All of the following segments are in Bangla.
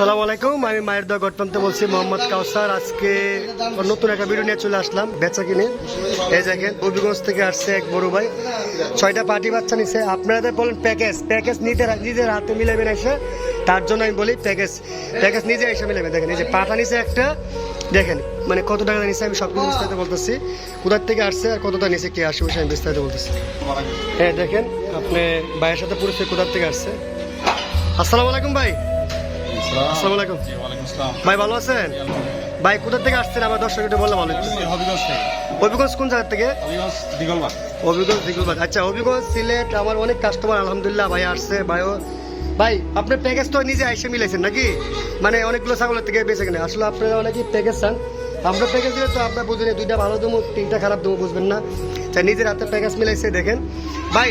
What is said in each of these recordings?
আসসালামু আলাইকুম, আমি মায়ের দা গঠনতে বলছি মোহাম্মদ কাউসার। আজকে নতুন একটা ভিডিও নিয়ে চলে আসলাম, বেচা কিনে। এই দেখেন, হবিগঞ্জ থেকে আসছে এক বড় ভাই। ছয়টা পার্টি বাচ্চা নিছে। আপনাদের বলেন প্যাকেজ প্যাকেজ নিতে নিজের হাতে মিলাবেন এসে। তার জন্য আমি বলি প্যাকেজ প্যাকেজ নিজে এসে মিলাবেন। দেখেন, এই যে পাঠা নিছে একটা। দেখেন মানে কত টাকা নিছে আমি সব কিছু বিস্তারিত বলতেছি। কোথার থেকে আসছে আর কতটা নিছে কে আসবে আমি বিস্তারিত বলতেছি। হ্যাঁ দেখেন, আপনি ভাইয়ের সাথে পরিচয় কোথার থেকে আসছে? আসসালামু আলাইকুম ভাই। আসসালামু আলাইকুম। ভাই ভালো আছেন? ভাই কোথা থেকে আসছেন? আমার দর্শক একটু বললে ভালো। হবিগঞ্জ কোন জায়গা থেকে? হবিগঞ্জ দিগলবাগ। আচ্ছা হবিগঞ্জ সিলেট আমার অনেক কাস্টমার আলহামদুলিল্লাহ ভাই আসছে ভাইও। ভাই আপনার প্যাকেজ তো নিজে এসে মিলাইছেন নাকি? মানে অনেকগুলো ছাগলের থেকে বেঁচে কিনে আসলে আপনারা অনেকেই প্যাকেজ চান। আমরা প্যাকেজ দিলে তো আপনার বুঝলেন দুইটা ভালো দেবো তিনটা খারাপ দেবো বুঝবেন না। তাই নিজের হাতে প্যাকেজ মিলাইছে দেখেন। ভাই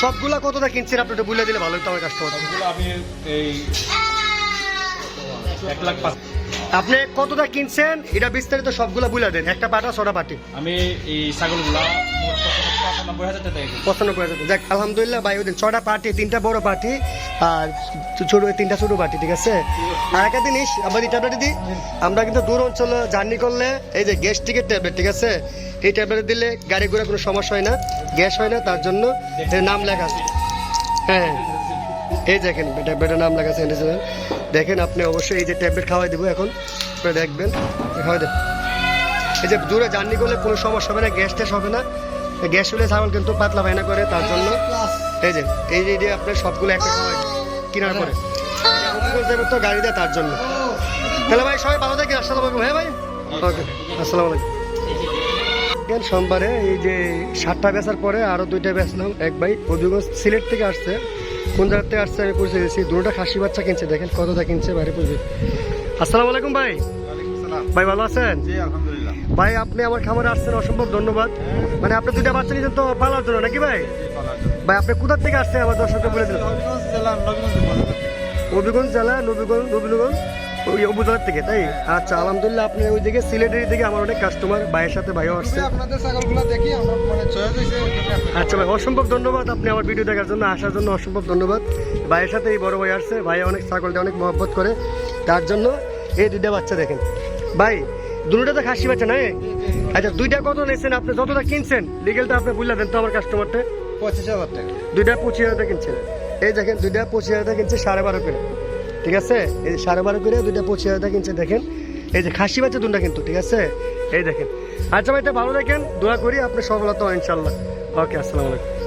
সবগুলা কতটা কিনছেন? আপনি একটু বলে দিলে ভালো হতো আমার কাস্টমার আমি এই এক লাখ পাঁচ আপনি কতটা কিনছেন? এটা বিস্তারিত সবগুলা বুলে দেন। একটা পাটা ছটা পাটি। আমি এই ছাগলগুলা পঁচানব্বই হাজার দেখ আলহামদুলিল্লাহ ভাই ওদিন ছটা পার্টি তিনটা বড় পার্টি আর ছোট তিনটা ছোট পার্টি ঠিক আছে? আর একটা জিনিস আবার এই ট্যাবলেট দিই। আমরা কিন্তু দূর অঞ্চলে জার্নি করলে এই যে গ্যাস গ্যাস্ট্রিকের ট্যাবলেট ঠিক আছে? এই ট্যাবলেট দিলে গাড়ি ঘোড়া কোনো সমস্যা হয় না। গ্যাস হয় না তার জন্য নাম লেখা আছে। হ্যাঁ। এই দেখেন ট্যাবলেটের নাম লেখা আছে। দেখেন আপনি অবশ্যই এই যে ট্যাবলেট খাওয়াই দেবো এখন। আপনি দেখবেন খাওয়াই দেন এই যে দূরে জার্নি করলে কোনো সমস্যা হবে না, গ্যাস ট্যাস হবে না। গ্যাস হলে ছাগল কিন্তু পাতলা ভাইনা করে, তার জন্য এই যে এই যে আপনার সবগুলো একটা সময় কেনার পরে। যাবে তো গাড়ি দেয় তার জন্য। তাহলে ভাই, সবাই ভালো থাকি আসসালামু আলাইকুম। হ্যাঁ ভাই? ওকে, আসসালামু আলাইকুম। সোমবারে এই যে সাতটা বেচার পরে আরও দুইটা বেচলাম। এক ভাই হবিগঞ্জ সিলেট থেকে আসছে। কোন জায়গা থেকে আসছে আমি পরিচয় দিয়েছি দুটোটা খাসি বাচ্চা কিনছে দেখেন কতটা কিনছে বাইরে পড়বে আসসালামু আলাইকুম ভাই। ভাই ভালো আছেন? ভাই আপনি আমার খামারে আসছেন অসম্ভব ধন্যবাদ। মানে আপনি দুইটা বাচ্চা নিয়েছেন তো পালার জন্য নাকি ভাই? ভাই আপনি কোথার থেকে আসছেন আমার দর্শককে বলে দিলেন জেলা নবীগঞ্জ নবীগঞ্জ জেলা নবীগঞ্জ নবীনগঞ্জ ওই উপজেলার থেকে তাই? আচ্ছা আলহামদুলিল্লাহ আপনি ওই দিকে সিলেটের দিকে আমার অনেক কাস্টমার ভাইয়ের সাথে ভাইও আসছে। আপনাদের ছাগলগুলো দেখি আমরা মানে চয়েস হয়েছে আচ্ছা ভাই অসম্ভব ধন্যবাদ আপনি আমার ভিডিও দেখার জন্য আসার জন্য অসম্ভব ধন্যবাদ। ভাইয়ের সাথে এই বড় ভাই আসছে ভাই অনেক ছাগলটা অনেক মহব্বত করে তার জন্য এই দুইটা বাচ্চা দেখেন। ভাই দুটোটা তো খাসি বাচ্চা নাই আচ্ছা দুইটা কত নিয়েছেন আপনি? যতটা কিনছেন লিগেলটা আপনি বুঝলা দেন তো আমার কাস্টমারটা পঁচিশ হাজার টাকা। দুইটা পঁচিশ হাজার টাকা কিনছেন। এই দেখেন দুইটা পঁচিশ হাজার টাকা কিনছে সাড়ে বারো করে। ঠিক আছে? এই যে সাড়ে বারো করে দুইটা পঁচিশ হাজার টাকা কিনছে দেখেন। এই যে খাসি বাচ্চা দুটা কিন্তু ঠিক আছে? এই দেখেন। আচ্ছা ভাই তা ভালো দেখেন দোয়া করি আপনি সফলতা ইনশাল্লাহ ওকে আসসালামু আলাইকুম